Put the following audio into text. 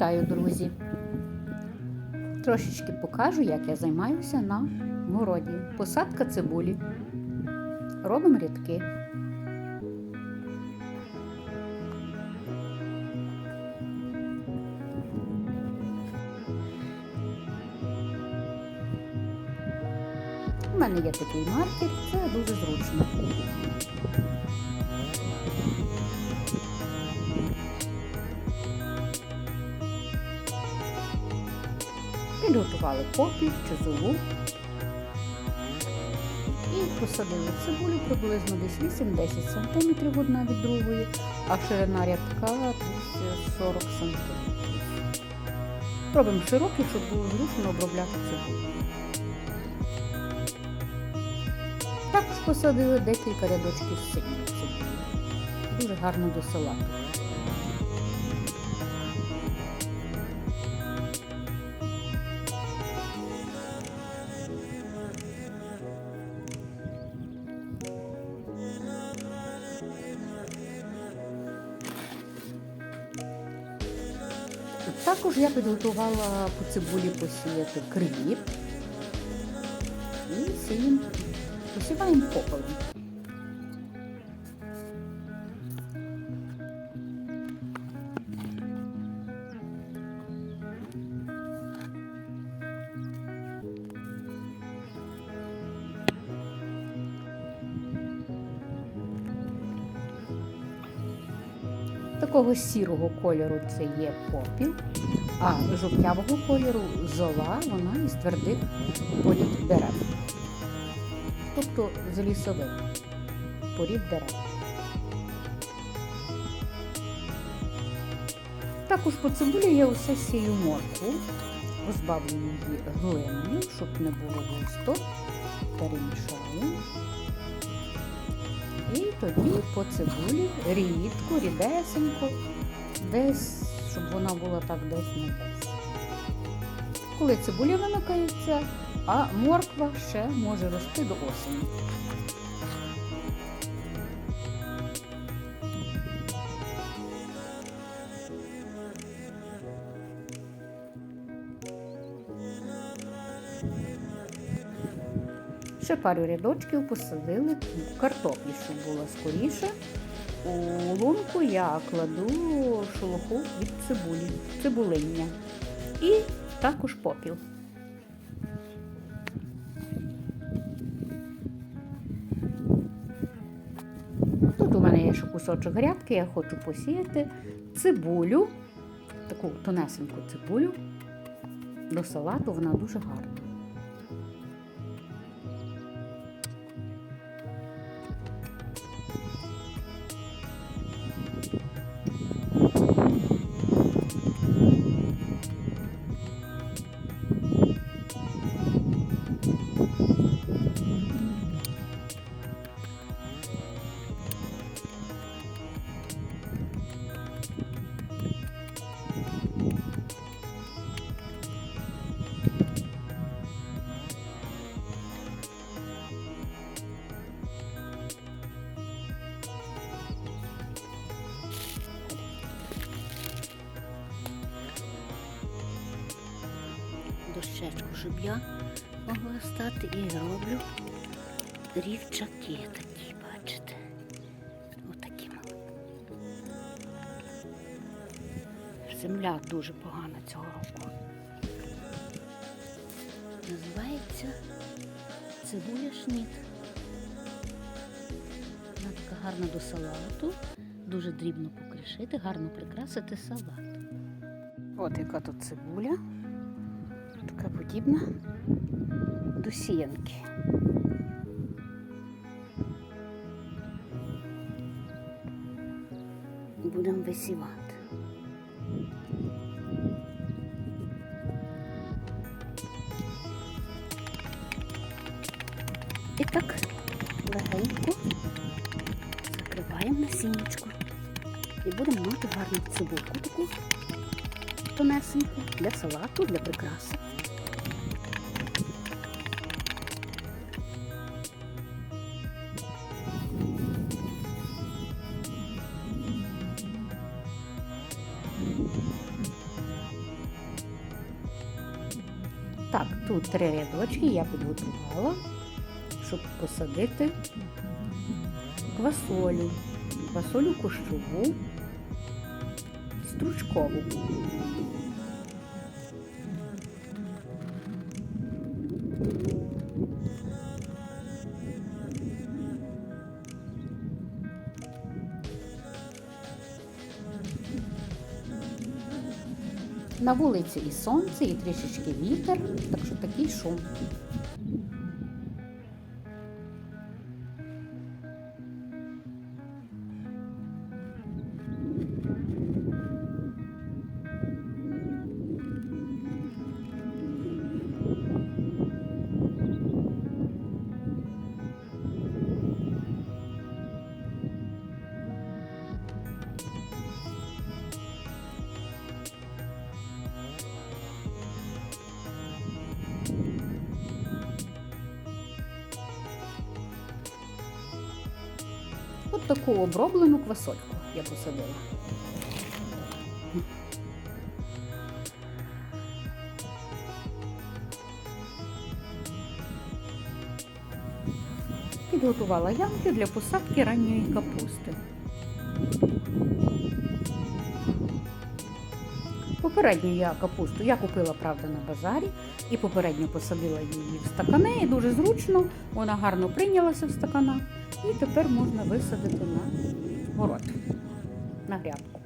Вітаю, друзі! Трошечки покажу, як я займаюся на городі. Посадка цибулі. Робимо рядки. У мене є такий маркер, це дуже зручно. Підготували попіл чи золу і посадили цибулю приблизно десь 8-10 см одна від другої, а ширина рядка десь 40 см. Робимо широкий, щоб було зручно обробляти цибулю. Також посадили декілька рядочків синьої цибулі. Дуже гарно до салату. Також я підготувала по цибулі посіяти кріп і сіємо, посіваємо попелом. Такого сірого кольору це є попіл, а жовтявого кольору зола, вона із твердих порід дерев. Тобто з лісових порід дерев. Також по цибулі я усе сію моркву, розбавлю її глиною, щоб не було густо, перемішаю. І тоді по цибулі рідко, рідесенько, десь, щоб вона була так десь не десь. Коли цибуля вимикається, а морква ще може рости до осені. Ще пару рядочків посадили картоплі, щоб було скоріше. У лунку я кладу шелуху від цибулі, цибулиння і також попіл. Тут у мене є ще кусочок грядки, я хочу посіяти цибулю, таку тонесеньку цибулю. До салату вона дуже гарна. Дощечку, щоб я могла стати і роблю рівчаки такі, бачите. Отакі. Земля дуже погана цього року. Називається цибуля шніт. Вона така гарна до салату, дуже дрібно покришити, гарно прикрасити салат. От яка тут цибуля. Така подібна до сіянки. Будемо висівати. І так легенько закриваємо насіннячко. І будемо мати гарну цибулку таку тонесеньку для салату, для прикраси. Так, тут три рядочки я підготувала, щоб посадити квасолю, квасолю кущову, стручкову. Thank you. На вулиці і сонце, і трішечки вітер, так що такий шум. Таку оброблену квасольку я посадила. Підготувала ямки для посадки ранньої капусти. Попередню я капусту я купила, правда, на базарі і попередньо посадила її в стакани. І дуже зручно, вона гарно прийнялася в стаканах. І тепер можна висадити на город, на грядку.